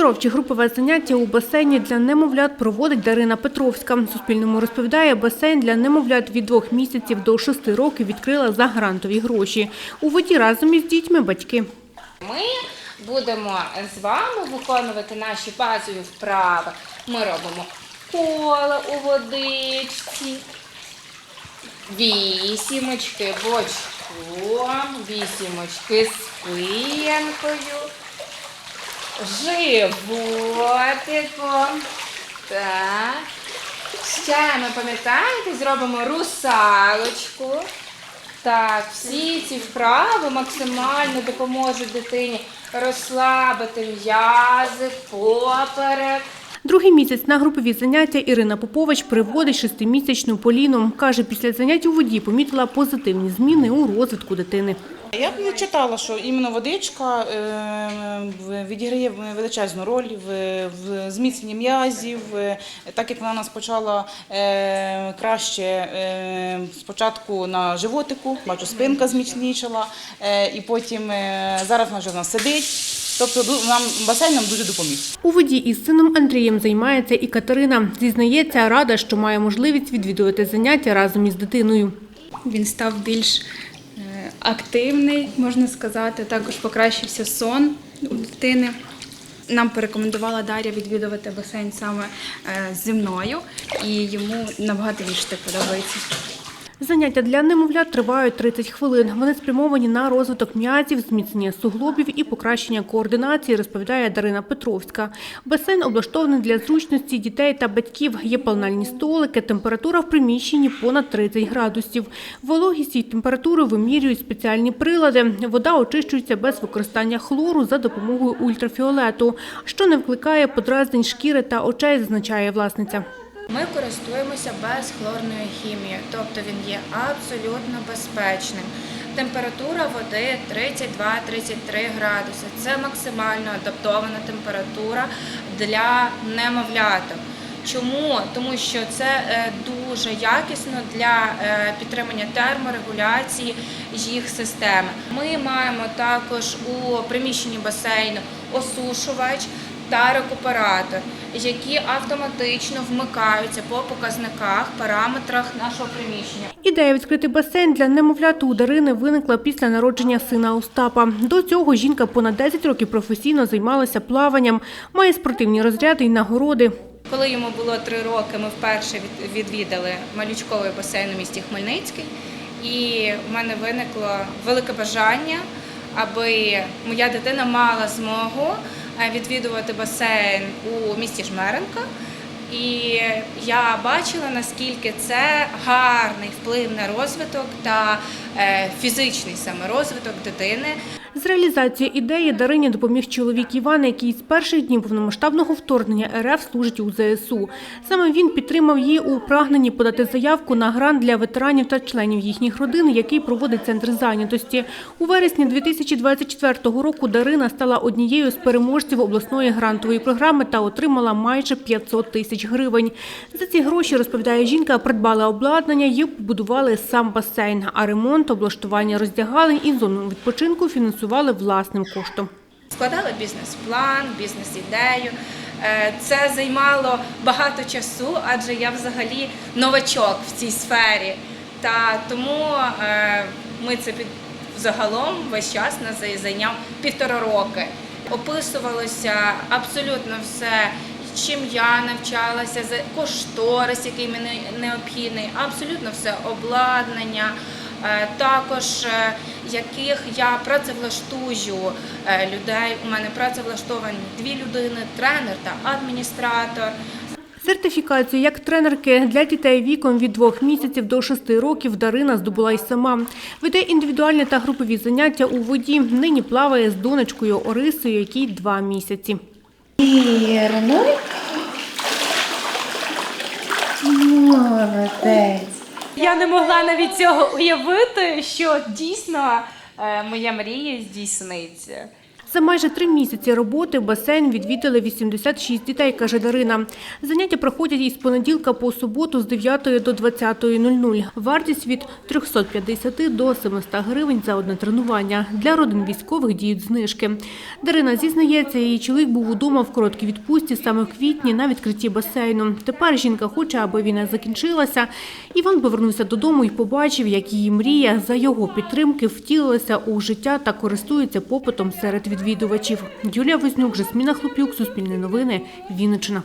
Оздоровчі групове заняття у басейні для немовлят проводить Дарина Петровська. Суспільному розповідає, басейн для немовлят від двох місяців до шести років відкрила за грантові гроші. У воді разом із дітьми батьки. Ми будемо з вами виконувати наші базові вправи. Ми робимо коло у водичці, вісімочки бочком, вісімочки спинкою, животиком. Так. Ще ми пам'ятаєте, зробимо русалочку. Так, всі ці вправи максимально допоможуть дитині розслабити м'язи, поперек. Другий місяць на групові заняття Ірина Попович приводить шестимісячну Поліну. Каже, після занять у воді помітила позитивні зміни у розвитку дитини. Я б читала, що іменно водичка е, відіграє величезну роль в, зміцненні м'язів, е, так як вона нас почала е, краще спочатку на животику, бачу, спинка зміцнішала, е, і потім зараз вона вже в нас сидить. Тобто нам басейн нам дуже допоміг. У воді із сином Андрієм займається і Катерина. Зізнається, рада, що має можливість відвідувати заняття разом із дитиною. Він став більш активний, можна сказати. Також покращився сон у дитини. Нам порекомендувала Дар'я відвідувати басейн саме е, зі мною, і йому набагато більше подобається. Заняття для немовлят тривають 30 хвилин. Вони спрямовані на розвиток м'язів, зміцнення суглобів і покращення координації, розповідає Дарина Петровська. Басейн облаштований для зручності дітей та батьків. Є паленальні столики, температура в приміщенні понад 30 градусів. Вологість і температуру вимірюють спеціальні прилади. Вода очищується без використання хлору за допомогою ультрафіолету, що не викликає подразнень шкіри та очей, зазначає власниця. Ми користуємося безхлорною хімією, тобто він є абсолютно безпечним. Температура води 32-33 градуси. Це максимально адаптована температура для немовляток. Чому? Тому що це е, дуже якісно для е, підтримання терморегуляції їх системи. Ми маємо також у приміщенні басейну осушувач та рекуператор, які автоматично вмикаються по показниках, параметрах нашого приміщення. Ідея відкрити басейн для немовлят у Дарини виникла після народження сина Остапа. До цього жінка понад 10 років професійно займалася плаванням, має спортивні розряди і нагороди. Коли йому було три роки, ми вперше від- відвідали малючковий басейн у місті Хмельницький, і в мене виникло велике бажання, аби моя дитина мала змогу відвідувати басейн у місті Жмеренка. І я бачила, наскільки це гарний вплив на розвиток та е, фізичний саме розвиток дитини. З реалізацією ідеї Дарині допоміг чоловік Іван, який з перших днів повномасштабного вторгнення РФ служить у ЗСУ. Саме він підтримав її у прагненні подати заявку на грант для ветеранів та членів їхніх родин, який проводить центр зайнятості. У вересні 2024 року Дарина стала однією з переможців обласної грантової програми та отримала майже 500 тисяч гривень. За ці гроші, розповідає жінка, придбали обладнання і побудували сам басейн, а ремонт, облаштування роздягалень і зону відпочинку фінансували власним коштом. Складала бізнес-план, бізнес-ідею. Е, Це займало багато часу, адже я взагалі новачок в цій сфері. Та тому е, ми це під загалом весь час нас зайняв півтора роки. Описувалося абсолютно все, чим я навчалася, кошторис, який мені необхідний, абсолютно все обладнання. Е, Також е, яких я працевлаштую е, людей. У мене працевлаштовані дві людини, тренер та адміністратор. Сертифікацію як тренерки для дітей віком від двох місяців до шести років Дарина здобула й сама. Веде індивідуальні та групові заняття у воді. Нині плаває з донечкою Орисою, якій два місяці. Молодець. Я не могла навіть цього уявити, що дійсно е, моя мрія здійсниться. За майже три місяці роботи басейн відвідали 86 дітей, каже Дарина. Заняття проходять із понеділка по суботу з 9 до 20.00. Вартість від 350 до 700 гривень за одне тренування. Для родин військових діють знижки. Дарина зізнається, її чоловік був удома в короткій відпустці саме в квітні на відкритті басейну. Тепер жінка хоче, аби війна закінчилася. Іван повернувся додому і побачив, як її мрія за його підтримки втілилася у життя та користується попитом серед відвідувачів. Юлія Вознюк, Жасміна Хлопюк, Суспільне новини, Вінниччина.